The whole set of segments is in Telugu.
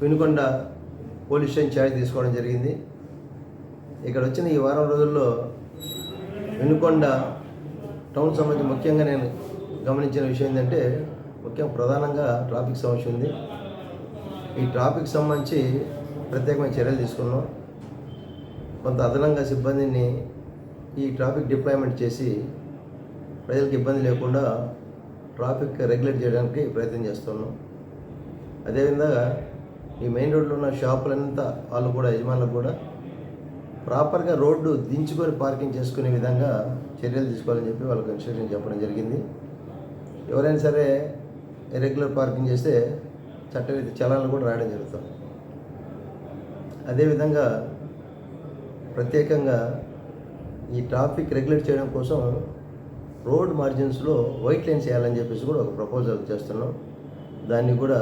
వినుకొండ పోలీస్ స్టేషన్ ఛార్జ్ తీసుకోవడం జరిగింది. ఇక్కడ వచ్చిన ఈ వారం రోజుల్లో వెనుకొండ టౌన్ సంబంధించి ముఖ్యంగా నేను గమనించిన విషయం ఏంటంటే ముఖ్యం ప్రధానంగా ట్రాఫిక్ సమస్య ఉంది. ఈ ట్రాఫిక్ సంబంధించి ప్రత్యేకమైన చర్యలు తీసుకున్నాం. కొంత అదనంగా సిబ్బందిని ఈ ట్రాఫిక్ డిప్లాయ్మెంట్ చేసి ప్రజలకు ఇబ్బంది లేకుండా ట్రాఫిక్ రెగ్యులేట్ చేయడానికి ప్రయత్నం చేస్తున్నాం. అదేవిధంగా ఈ మెయిన్ రోడ్లో ఉన్న షాపులంతా వాళ్ళు కూడా యజమానులకు కూడా ప్రాపర్గా రోడ్డు దించుకొని పార్కింగ్ చేసుకునే విధంగా చర్యలు తీసుకోవాలని చెప్పి వాళ్ళకి ఇన్స్ట్రక్షన్ చెప్పడం జరిగింది. ఎవరైనా సరే ఇరెగ్యులర్ పార్కింగ్ చేస్తే చట్టరీతి చలాలను కూడా రాయడం జరుగుతుంది. అదేవిధంగా ప్రత్యేకంగా ఈ ట్రాఫిక్ రెగ్యులేట్ చేయడం కోసం రోడ్ మార్జిన్స్లో వైట్ లైన్స్ వేయాలని చెప్పేసి కూడా ఒక ప్రపోజల్ చేస్తున్నాం. దాన్ని కూడా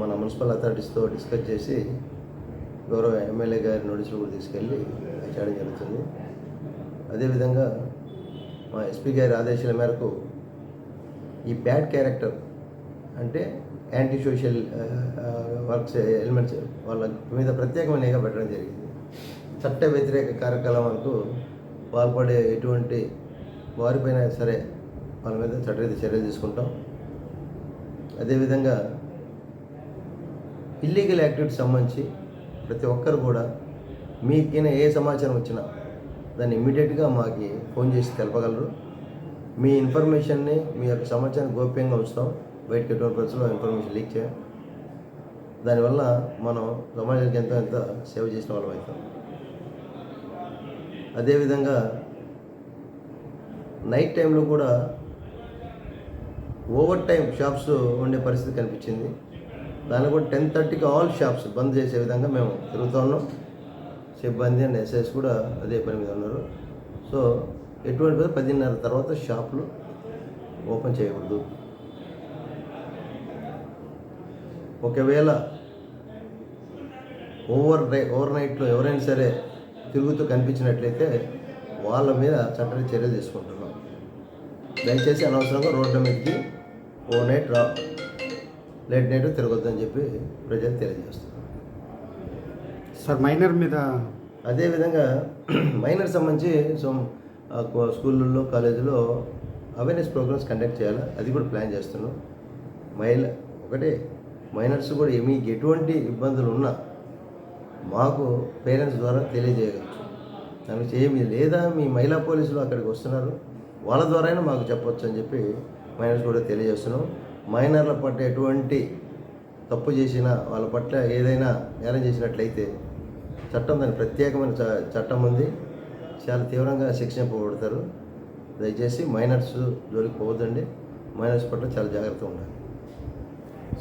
మన మున్సిపల్ అథారిటీస్తో డిస్కస్ చేసి గౌరవ ఎమ్మెల్యే గారి నోటీసులు కూడా తీసుకెళ్ళి చేయడం జరుగుతుంది. అదేవిధంగా మా ఎస్పీ గారి ఆదేశాల మేరకు ఈ బ్యాడ్ క్యారెక్టర్ అంటే యాంటీ సోషల్ వర్క్స్ ఎలిమెంట్స్ వాళ్ళ మీద ప్రత్యేకమైన నిఘా పెట్టడం జరిగింది. చట్ట వ్యతిరేక కార్యకలాపాలకు పాల్పడే ఎటువంటి వారిపైన సరే వాళ్ళ మీద చట్టరీతి చర్యలు తీసుకుంటాం. అదేవిధంగా ఇల్లీగల్ యాక్టివిటీస్ సంబంధించి ప్రతి ఒక్కరు కూడా మీకైనా ఏ సమాచారం వచ్చినా దాన్ని ఇమ్మీడియట్గా మాకు ఫోన్ చేసి తెలపగలరు. మీ ఇన్ఫర్మేషన్ని మీ యొక్క సమాచారాన్ని గోప్యంగా ఉంచుతాం. బయటకి ఎటువంటి పరిస్థితుల్లో ఇన్ఫర్మేషన్ లీక్ చేయం. దానివల్ల మనం సమాజానికి ఎంతో ఎంత సేవ చేసిన వాళ్ళం అవుతాం. అదేవిధంగా నైట్ టైంలో కూడా ఓవర్ టైం షాప్స్ ఉండే పరిస్థితి కనిపించింది. దాన్ని కూడా టెన్ థర్టీకి ఆల్ షాప్స్ బంద్ చేసే విధంగా మేము తిరుగుతూ ఉన్నాం. సిబ్బంది అండ్ ఎస్ఎస్ కూడా అదే పని మీద ఉన్నారు. సో ఎటువంటి పని పదిన్నర తర్వాత షాపులు ఓపెన్ చేయకూడదు. ఒకవేళ ఓవర్ నై ఓవర్ నైట్లో ఎవరైనా సరే తిరుగుతూ కనిపించినట్లయితే వాళ్ళ మీద చట్టరీ చర్య తీసుకుంటున్నాం. దయచేసి అనవసరంగా రోడ్ల మీదకి ఓ నైట్ రా లేట్ నైట్ తిరగొద్దని చెప్పి ప్రజలు తెలియజేస్తున్నారు. సార్ మైనర్ మీద అదేవిధంగా మైనర్ సంబంధించి సో స్కూళ్ళల్లో కాలేజీలో అవేర్నెస్ ప్రోగ్రామ్స్ కండక్ట్ చేయాలి? అది కూడా ప్లాన్ చేస్తున్నాం. మహిళ ఒకటే మైనర్స్ కూడా మీకు ఎటువంటి ఇబ్బందులు ఉన్నా మాకు పేరెంట్స్ ద్వారా తెలియజేయవచ్చు దానికి ఏమి లేదా మీ మహిళా పోలీసులు అక్కడికి వస్తున్నారు? వాళ్ళ ద్వారానే మాకు చెప్పొచ్చు అని చెప్పి మైనర్స్ కూడా తెలియజేస్తున్నాం. మైనర్ల పట్ల ఎటువంటి తప్పు చేసిన వాళ్ళ పట్ల ఏదైనా నేరం చేసినట్లయితే చట్టం దాని ప్రత్యేకమైన చట్టం ఉంది. చాలా తీవ్రంగా శిక్షింపబడతారు దయచేసి మైనర్స్ జోలికి పోవద్దండి. మైనర్స్ పట్ల చాలా జాగ్రత్తగా ఉండాలి.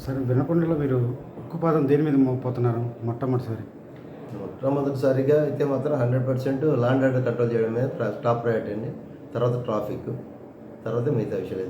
సార్ వినకొండలో మీరు ఉక్కుపాదం దేని మీద మోపుతున్నారు మొట్టమొదటిసారి. మొట్టమొదటిసారిగా అయితే మాత్రం హండ్రెడ్ పర్సెంట్ ఆర్డర్ కంట్రోల్ చేయడం మీద టాప్ ప్రయారిటీ అండి. తర్వాత ట్రాఫిక్ తర్వాత మిగతా విషయాలు